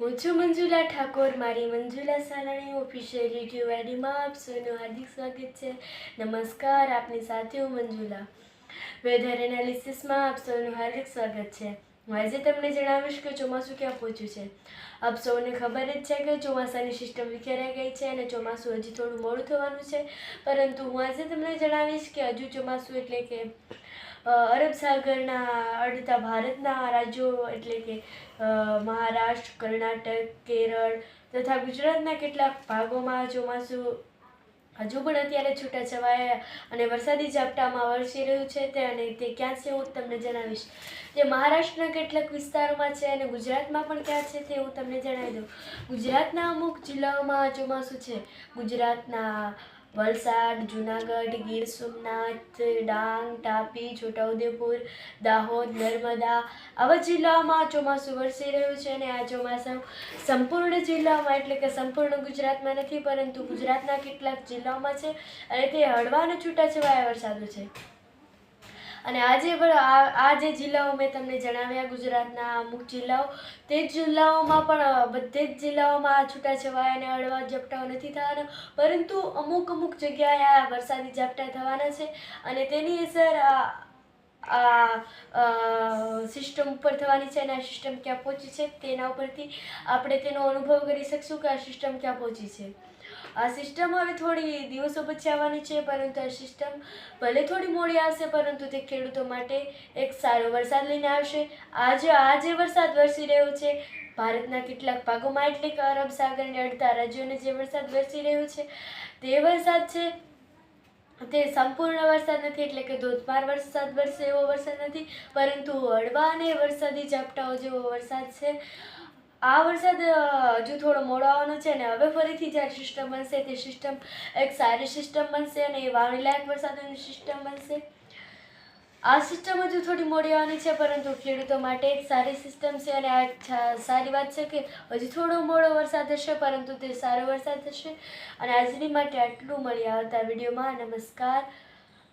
હું છું મંજુલા ઠાકોર, મારી મંજુલા સાલાણી ઓફિશિયલ યુટ્યુબ આઈડીમાં આપ સૌનું હાર્દિક સ્વાગત છે. નમસ્કાર આપની સાથે હું મંજુલા. વેધર એનાલિસિસમાં આપ સૌનું હાર્દિક સ્વાગત છે. હું આજે તમને જણાવીશ કે ચોમાસું ક્યાં પહોંચ્યું છે. આપ સૌને ખબર જ છે કે ચોમાસાની સિસ્ટમ વિખેરાઈ ગઈ છે અને ચોમાસું હજી થોડું મોડું થવાનું છે. પરંતુ હું આજે તમને જણાવીશ કે હજુ ચોમાસું એટલે કે અરબ સાગરના અડધા ભારતના રાજ્યો એટલે કે મહારાષ્ટ્ર, કર્ણાટક, કેરળ તથા ગુજરાતના કેટલાક ભાગોમાં ચોમાસું હજુ પણ અત્યારે છૂટા છવાયા અને વરસાદી ઝાપટામાં વરસી રહ્યું છે તે અને તે ક્યાં છે હું તમને જણાવીશ. જે મહારાષ્ટ્રના કેટલાક વિસ્તારોમાં છે અને ગુજરાતમાં પણ ક્યાં છે તે હું તમને જણાવી દઉં. ગુજરાતના અમુક જિલ્લાઓમાં ચોમાસું છે. ગુજરાતના વલસાડ, જુનાગઢ, ગીર સોમનાથ, ડાંગ, તાપી, છોટાઉદેપુર, દાહોદ, નર્મદા આવા જિલ્લાઓમાં ચોમાસું વરસી રહ્યું છે અને આ ચોમાસું સંપૂર્ણ જિલ્લાઓમાં એટલે કે સંપૂર્ણ ગુજરાતમાં નથી, પરંતુ ગુજરાતના કેટલાક જિલ્લાઓમાં છે. અને તે હળવા અને છૂટાછવાયા વરસાદો છે. અને આજે પણ આ જે જિલ્લાઓ મેં તમને જણાવ્યા, ગુજરાતના અમુક જિલ્લાઓ, તે જ જિલ્લાઓમાં પણ બધે જ જિલ્લાઓમાં આ છૂટાછવાયા અને હળવા ઝાપટાઓ નથી થવાના. પરંતુ અમુક અમુક જગ્યાએ આ વરસાદી ઝાપટા થવાના છે અને તેની અસર આ સિસ્ટમ ઉપર થવાની છે અને આ સિસ્ટમ ક્યાં પહોંચી છે તેના ઉપરથી આપણે તેનો અનુભવ કરી શકશું કે આ સિસ્ટમ ક્યાં પહોંચી છે. આ સિસ્ટમ હવે થોડી દિવસો પછી આવવાની છે, પરંતુ આ સિસ્ટમ ભલે થોડી મોડી આવશે, પરંતુ તે ખેડૂતો માટે એક સારો વરસાદ લઈને આવશે. આજે આ જે વરસાદ વરસી રહ્યો છે. ભારતના કેટલાક ભાગોમાં એટલે કે અરબ સાગરને અડધા રાજ્યોને જે વરસાદ વરસી રહ્યો છે, તે વરસાદ છે. તે સંપૂર્ણ વરસાદ નથી, એટલે કે ધોધમાર વરસાદ વરસે એવો વરસાદ નથી, પરંતુ હળવા અને વરસાદી ઝાપટાઓ જેવો વરસાદ છે. આ વરસાદ હજુ થોડો મોડો આવવાનો છે અને હવે ફરીથી જ્યારે સિસ્ટમ બનશે તે સિસ્ટમ, એક સારી સિસ્ટમ બનશે અને એ વાવણી લાયક વરસાદની સિસ્ટમ બનશે. આ સિસ્ટમ હજુ થોડી મોડી આવવાની છે, પરંતુ ખેડૂતો માટે એક સારી સિસ્ટમ છે અને આ સારી વાત છે કે હજી થોડો મોડો વરસાદ હશે, પરંતુ તે સારો વરસાદ થશે અને આજની માટે આટલું મળી આવતા વિડીયોમાં. નમસ્કાર.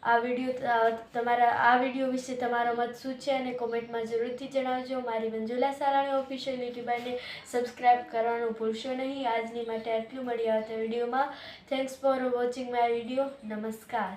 આ વીડિયો તમારા, આ વીડિયો વિશે તમારો મત શું છે અને કોમેન્ટમાં જરૂરથી જણાવજો. મારી મંજુલા સારાણી ઓફિશિયલ યુટ્યુબરને સબસ્ક્રાઇબ કરવાનું ભૂલશો નહીં. આજની માટે આટલું મળી આવતા વિડીયોમાં. Thanks for watching my video નમસ્કાર.